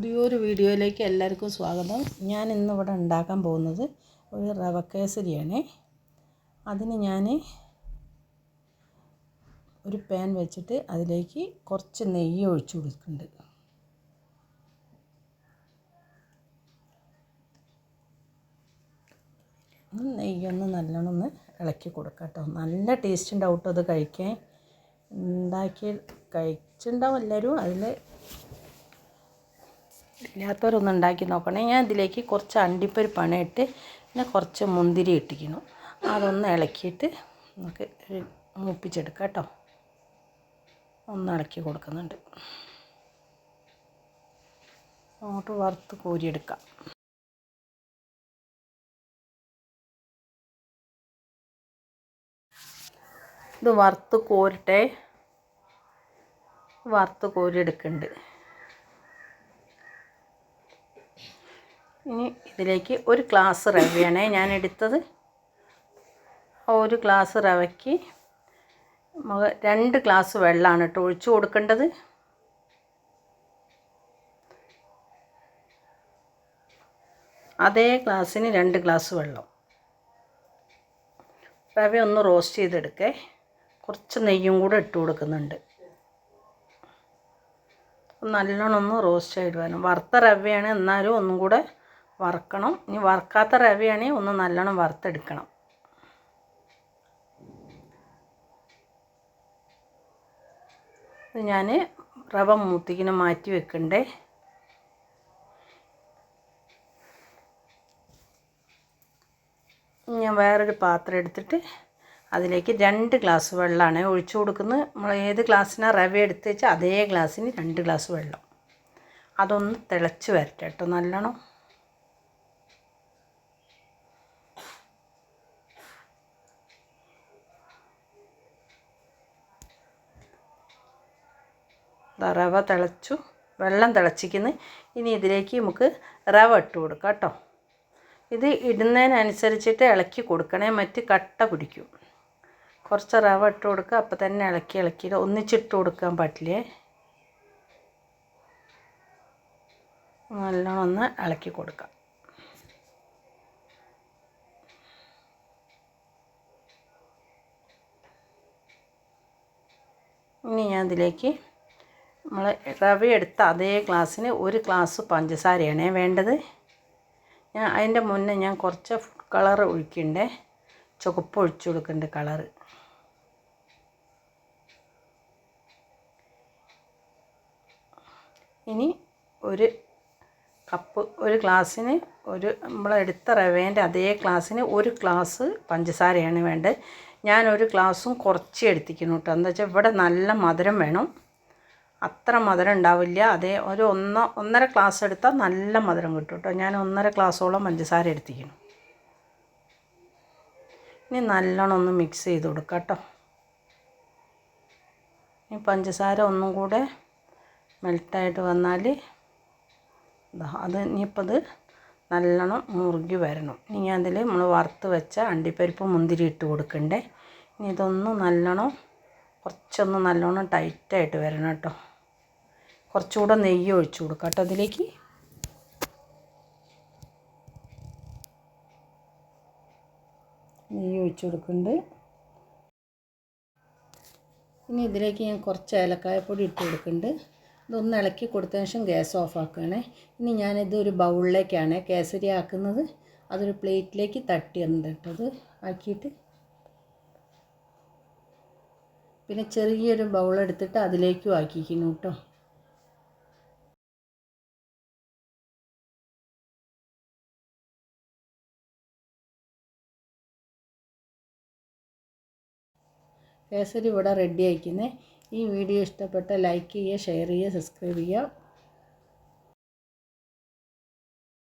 പുതിയൊരു വീഡിയോയിലേക്ക് എല്ലാവർക്കും സ്വാഗതം. ഞാൻ ഇന്നിവിടെ ഉണ്ടാക്കാൻ പോകുന്നത് ഒരു റവ കേസരിയാണ് അതിന് ഞാൻ ഒരു പാൻ വെച്ചിട്ട് അതിലേക്ക് കുറച്ച് നെയ്യ് ഒഴിച്ചു കൊടുക്കുന്നുണ്ട്. നെയ്യൊന്ന് നല്ലോണം ഒന്ന് ഇളക്കി കൊടുക്കാം നല്ല ടേസ്റ്റ് ഉണ്ടാവും കേട്ടോ അത് കഴിക്കാൻ. ഉണ്ടാക്കി കഴിച്ചിട്ടുണ്ടാവും എല്ലാവരും. അതിൽ ഇല്ലാത്തവരൊന്ന് ഉണ്ടാക്കി നോക്കണേ. ഞാൻ ഇതിലേക്ക് കുറച്ച് അണ്ടിപ്പരിപ്പാണ് ഇട്ട് പിന്നെ കുറച്ച് മുന്തിരി ഇട്ടിക്കണം അതൊന്ന് ഇളക്കിയിട്ട് നമുക്ക് മൂപ്പിച്ചെടുക്കാം കേട്ടോ. ഒന്ന് ഇളക്കി കൊടുക്കുന്നുണ്ട്. അങ്ങോട്ട് വറുത്ത് കോരിയെടുക്കാം. ഇത് വറുത്ത് കോരട്ടെ. വറുത്ത് കോരിയെടുക്കുന്നുണ്ട്. ഇനി ഇതിലേക്ക് ഒരു ഗ്ലാസ് റവയാണ് ഞാൻ എടുത്തത്. ഒരു ഗ്ലാസ് റവയ്ക്ക് രണ്ട് ഗ്ലാസ് വെള്ളമാണ് കേട്ടോ ഒഴിച്ചു കൊടുക്കേണ്ടത്. അതേ ഗ്ലാസ്സിന് രണ്ട് ഗ്ലാസ് വെള്ളം. റവ ഒന്ന് റോസ്റ്റ് ചെയ്തെടുക്കേ. കുറച്ച് നെയ്യും കൂടെ ഇട്ട് കൊടുക്കുന്നുണ്ട്. നല്ലോണം ഒന്ന് റോസ്റ്റ് ആയിട്ട് വറുത്ത റവയാണ്. എന്നാലും ഒന്നും കൂടെ വറുക്കണം. ഇനി വറുക്കാത്ത റവയാണെങ്കിൽ ഒന്ന് നല്ലോണം വറുത്തെടുക്കണം. ഞാൻ റവ മൂത്തിക്കിനെ മാറ്റി വെക്കണ്ടേ. ഞാൻ വേറൊരു പാത്രം എടുത്തിട്ട് അതിലേക്ക് രണ്ട് ഗ്ലാസ് വെള്ളമാണ് ഒഴിച്ചു കൊടുക്കുന്നത്. നമ്മൾ ഏത് ഗ്ലാസ്സിനാണ് റവ എടുത്ത് വെച്ചാൽ അതേ ഗ്ലാസ്സിന് രണ്ട് ഗ്ലാസ് വെള്ളം. അതൊന്ന് തിളച്ച് വരട്ടെ കേട്ടോ നല്ലോണം. റവ തിളച്ചു വെള്ളം തിളച്ചിക്കുന്നു ഇനി ഇതിലേക്ക് നമുക്ക് റവ ഇട്ട് കൊടുക്കാം കേട്ടോ. ഇത് ഇടുന്നതിനനുസരിച്ചിട്ട് ഇളക്കി കൊടുക്കണേ. മറ്റ് കട്ട പിടിക്കും. കുറച്ച് റവ ഇട്ട് കൊടുക്കുക. അപ്പോൾ തന്നെ ഇളക്കി ഇളക്കി. ഒന്നിച്ചിട്ട് കൊടുക്കാൻ പറ്റില്ലേ? നല്ലോണം ഒന്ന് ഇളക്കി കൊടുക്കാം. ഇനി ഞാൻ ഇതിലേക്ക് നമ്മൾ റവ എടുത്ത അതേ ഗ്ലാസ്സിന് ഒരു ഗ്ലാസ് പഞ്ചസാരയാണ് വേണ്ടത്. ഞാൻ അതിന്റെ മുന്നേ ഞാൻ കുറച്ച് ഫുഡ് കളർ ഒഴിക്കണ്ടേ? ചുവപ്പ് ഒഴിച്ചു കൊടുക്കുന്നുണ്ട് കളറ് ഇനി ഒരു കപ്പ് ഒരു ഗ്ലാസ്സിന് ഒരു നമ്മൾ എടുത്ത റവേന്റെ അതേ ഗ്ലാസ്സിന് ഒരു ഗ്ലാസ് പഞ്ചസാരയാണ് വേണ്ടത്. ഞാൻ ഒരു ഗ്ലാസ്സും കുറച്ച് എടുത്തിക്കുന്നു കേട്ടോ. എന്താ വെച്ചാൽ ഇവിടെ നല്ല മധുരം വേണം. അത്ര മധുരം ഉണ്ടാവില്ല. അതേ ഒരു ഒന്ന ഒന്നര ക്ലാസ് എടുത്താൽ നല്ല മധുരം കിട്ടും കേട്ടോ. ഞാൻ ഒന്നര ഗ്ലാസ്സോളം പഞ്ചസാര എടുത്തിരിക്കുന്നു. ഇനി നല്ലോണം ഒന്ന് മിക്സ് ചെയ്ത് കൊടുക്കാം കേട്ടോ. ഈ പഞ്ചസാര ഒന്നും കൂടെ മെൽട്ടായിട്ട് വന്നാൽ അത് ഇനിയിപ്പോൾ അത് നല്ലോണം മുറുകി വരണം. ഇനി അതിൽ നമ്മൾ വറുത്ത് വെച്ച അണ്ടിപ്പരിപ്പ് മുന്തിരി ഇട്ട് കൊടുക്കണ്ടേ. ഇനി ഇതൊന്ന് നല്ലോണം കുറച്ചൊന്ന് നല്ലോണം ടൈറ്റായിട്ട് വരണം കേട്ടോ. കുറച്ചുകൂടെ നെയ്യ് ഒഴിച്ചു കൊടുക്കാം കേട്ടോ അതിലേക്ക്. നെയ്യ് ഒഴിച്ചു കൊടുക്കുന്നുണ്ട്. ഇനി ഇതിലേക്ക് ഞാൻ കുറച്ച് ഏലക്കായപ്പൊടി ഇട്ട് കൊടുക്കുന്നുണ്ട്. ഇതൊന്ന് ഇളക്കി കൊടുത്തതിന് ശേഷം ഗ്യാസ് ഓഫ് ആക്കുകയാണേ. ഇനി ഞാനിത് ഒരു ബൗളിലേക്കാണ് കേസരി ആക്കുന്നത് അതൊരു പ്ലേറ്റിലേക്ക് തട്ടി എന്നിട്ടത് ആക്കിയിട്ട്. പിന്നെ ചെറിയൊരു ബൗൾ എടുത്തിട്ട് അതിലേക്കും ആക്കിക്കുന്നു കേട്ടോ. കേസരി ഇവിടെ റെഡി ആയിക്കുന്നത് ഈ വീഡിയോ ഇഷ്ടപ്പെട്ട ലൈക്ക് ചെയ്യുക ഷെയർ ചെയ്യുക സബ്സ്ക്രൈബ് ചെയ്യുക.